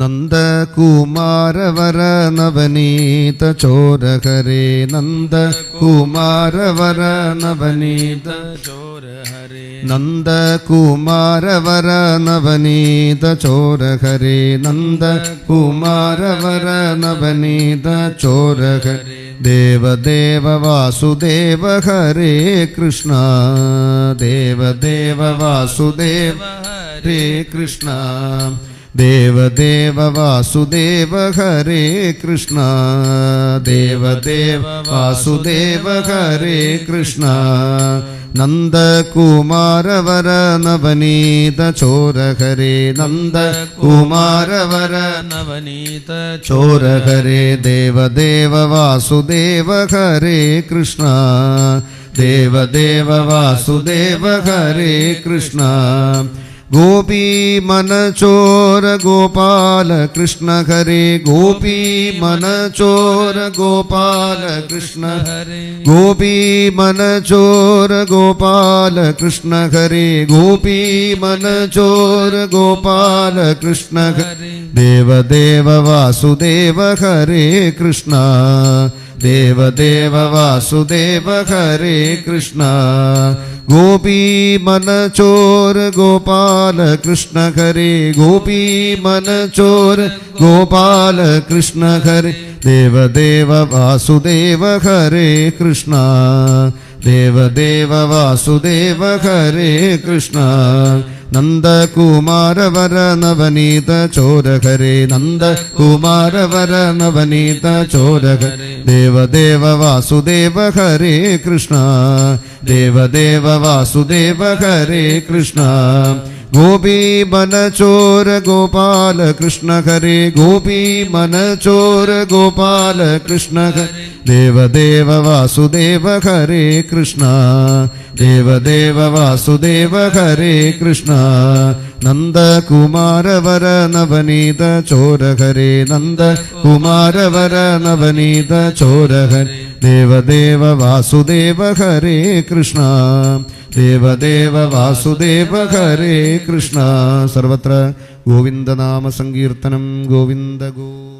നന്ദകുമാരവര നവനീത ചോരഹരേ നന്ദകുമാരവരനവനീത ചോരഹരേ നന്ദകുമാരവരനവനീത ചോരഹരേ നന്ദകുമാരവര ചോരഹരേ ദേവദേവ വാസുദേവ ഹരേ കൃഷ്ണ ദേവദേവ വാസുദേവ ഹരേ കൃഷ്ണ. ദേവദേവ വാസുദേവ ഹരേ കൃഷ്ണ. ദേവദേവ വാസുദേവ ഹരേ കൃഷ്ണ. നന്ദകുമാരവര നവനീത ചോരഹരേ നന്ദകുമാരവര നവനീത ചോരഹരേ ദേവദേവ വാസുദേവ ഹരേ കൃഷ്ണ. ദേവദേവ വാസുദേവ ഹരേ കൃഷ്ണ. ഗോപീ മനചോര ഗോപാല കൃഷ്ണ ഹരേ ഗോപീ മനചോര ഗോപാല കൃഷ്ണ ഹരേ ഗോപീ മനചോര ഗോപാല കൃഷ്ണ ഹരേ ഗോപീ മനചോര ഗോപാല കൃഷ്ണ ഹരേ ദേവദേവ വാസുദേവ ഹരേ കൃഷ്ണ ദേവദേവ വാസുദേവ ഹരേ കൃഷ്ണ ഗോപീ മനചോര ഗോപാല കൃഷ്ണ ഹരേ ഗോപീ മനചോര ഗോപാല കൃഷ്ണ ഹരേ ദേവദേവ വാസുദേവ ഹരേ കൃഷ്ണ ദേവദേവ വാസുദേവ ഹരേ കൃഷ്ണ നന്ദകുമാരവര നവനീത ചോരഹരേ നന്ദകുമാരവര നവനീത ദേവദേവ വാസുദേവ ഹരേ കൃഷ്ണ ദേവദേവ വാസുദേവ ഹരേ കൃഷ്ണ. ഗോപീ മനചോര ഗോപാല കൃഷ്ണ ഹരേ. ഗോപീ മനചോര ഗോപാല കൃഷ്ണ ഹരേ. ദേവദേവ വാസുദേവ ഹരേ കൃഷ്ണ. ദേവദേവ വാസുദേവ ഹരേ കൃഷ്ണ. നന്ദകുമാരവര നവനീത ചോരഹരേ നന്ദകുമാരവര നവനീത ചോരഹരേ ദേവദേവ വാസുദേവ ഹരേ കൃഷ്ണ. ദേവദേവ വാസുദേവ ഹരേ കൃഷ്ണ. സർവത്ര ഗോവിന്ദനാമ സങ്കീർത്തനം ഗോവിന്ദ ഗോ